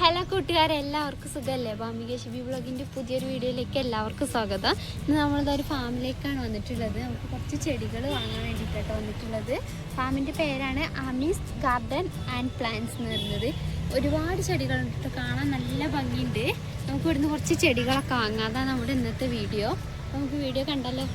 Hello കൂട്ടുകാരെ എല്ലാവർക്കും സുഖമല്ലേ? ബാമിക ശിബി ബ്ലോഗിന്റെ പുതിയൊരു വീഡിയോയിലേക്ക് എല്ലാവർക്കും സ്വാഗതം. ഇന്ന് നമ്മളിത് ഒരു ഫാമിലേക്കാണ് വന്നിട്ടുള്ളത്. നമുക്ക് കുറച്ച് ചെടികൾ വാങ്ങാൻ വേണ്ടിയിട്ടാണ് വന്നിട്ടുള്ളത്. ഫാമിന്റെ പേരാണ് അമീസ് ഗാർഡൻ ആൻഡ് പ്ലാന്റ്സ് എന്ന് പറയുന്നത്. ഒരുപാട് ചെടികൾ കേട്ടോ കാണാൻ നല്ല ഭംഗിയുണ്ട്. നമുക്ക് ഇവിടുന്ന് കുറച്ച് ചെടികളൊക്കെ വാങ്ങാം. അതാണ് നമ്മുടെ ഇന്നത്തെ വീഡിയോ. നമുക്ക് വീഡിയോ കണ്ടല്ലോ.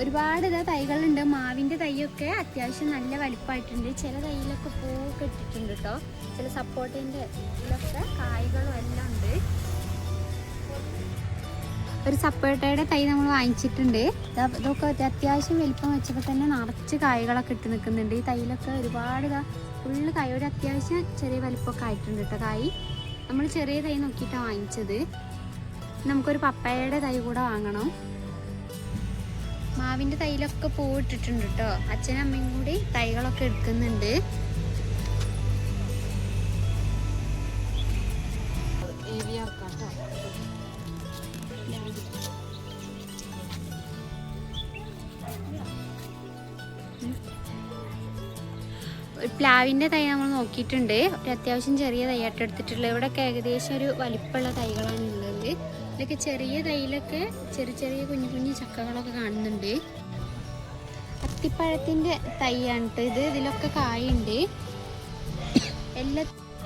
ഒരുപാട് ഇതാ തൈകളുണ്ട്. മാവിന്റെ തൈയൊക്കെ അത്യാവശ്യം നല്ല വലിപ്പമായിട്ടുണ്ട് ചില തൈയിലൊക്കെ പൂവൊക്കെ ഇട്ടിട്ടുണ്ട് കേട്ടോ ചില സപ്പോർട്ടിന്റെ ഇതിലൊക്കെ കായ്കളും എല്ലാം ഉണ്ട്. ഒരു സപ്പോർട്ടയുടെ തൈ നമ്മൾ വാങ്ങിച്ചിട്ടുണ്ട്. ഇതാ ഇതൊക്കെ അത്യാവശ്യം വലിപ്പം വെച്ചപ്പോൾ തന്നെ നിറച്ച് കായ്കളൊക്കെ ഇട്ട് നിൽക്കുന്നുണ്ട്. ഈ തൈയിലൊക്കെ ഒരുപാട് ഇതാ ഫുള്ള് കായ ഒരു അത്യാവശ്യം ചെറിയ വലിപ്പമൊക്കെ ആയിട്ടുണ്ട് കേട്ടോ കായ്. നമ്മൾ ചെറിയ തൈ നോക്കിയിട്ടാണ് വാങ്ങിച്ചത്. നമുക്കൊരു പപ്പായയുടെ തൈ കൂടെ വാങ്ങണം. മാവിന്റെ തൈലൊക്കെ പൂവിട്ടിട്ടുണ്ട് കേട്ടോ അച്ഛനും അമ്മയും കൂടി തൈകളൊക്കെ എടുക്കുന്നുണ്ട്. പ്ലാവിന്റെ തൈ നമ്മൾ നോക്കിയിട്ടുണ്ട്. ഒരു അത്യാവശ്യം ചെറിയ തൈയായിട്ട് എടുത്തിട്ടുള്ളത്. ഇവിടെയൊക്കെ ഏകദേശം ഒരു വലിപ്പമുള്ള തൈകളാണ് ഉള്ളത്. ഇതൊക്കെ ചെറിയ തൈയിലൊക്കെ ചെറിയ ചെറിയ കുഞ്ഞു കുഞ്ഞു ചക്കകളൊക്കെ കാണുന്നുണ്ട്. അത്തിപ്പഴത്തിന്റെ തൈയാണ് ഇത്. ഇതിലൊക്കെ കായുണ്ട്. എല്ലാ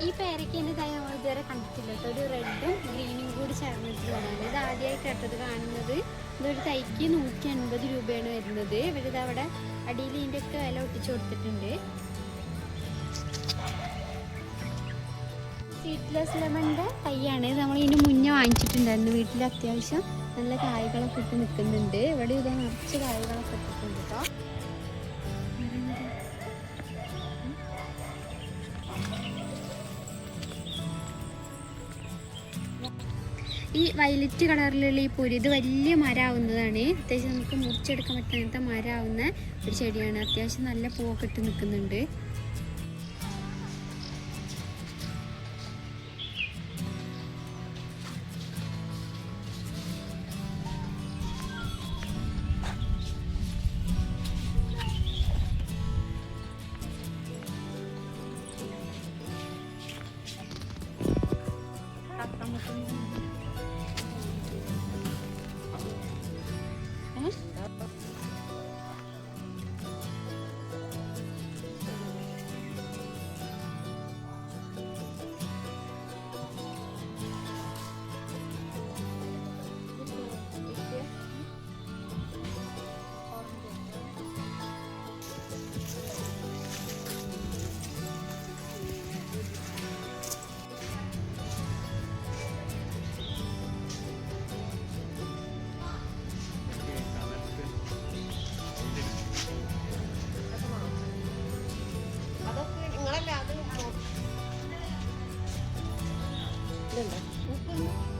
ഈ പേരക്കേന്റെ തൈ നമ്മൾ ഇതുവരെ കണ്ടിട്ടില്ല ഒരു റെഡും ഗ്രീനും കൂടി ചേർന്നിട്ടുള്ളതാണ്. ഇത് ആദ്യമായി കേട്ടത് കാണുന്നത്. ഇതൊരു തൈക്ക് നൂറ്റി അൻപത് രൂപയാണ് വരുന്നത്. ഇവരിത് അവിടെ അടിയിൽ ഇതിന്റെ ഒക്കെ വില ഒട്ടിച്ചു കൊടുത്തിട്ടുണ്ട്. സീഡ്ലെസ് ലെമണിന്റെ തൈയാണ്. നമ്മൾ ഇതിന് വാങ്ങിച്ചിട്ടുണ്ടായിരുന്നു. വീട്ടിൽ അത്യാവശ്യം നല്ല കായ്കളൊക്കെ ഇട്ട് നിൽക്കുന്നുണ്ട്. ഇവിടെ ഇതാ നിറച്ച് കായ്കളൊക്കെ ഇട്ടിട്ടുണ്ട് കേട്ടോ ഈ വയലറ്റ് കളറിലുള്ള ഈ പൊരി ഇത് വലിയ മരമാവുന്നതാണ്. അത്യാവശ്യം നമുക്ക് മുറിച്ചെടുക്കാൻ പറ്റുന്ന മരമാവുന്ന ഒരു ചെടിയാണ്. അത്യാവശ്യം നല്ല പൂവൊക്കെ ഇട്ട് നിൽക്കുന്നുണ്ട്. Nakakamutan mo. 이런맥 주,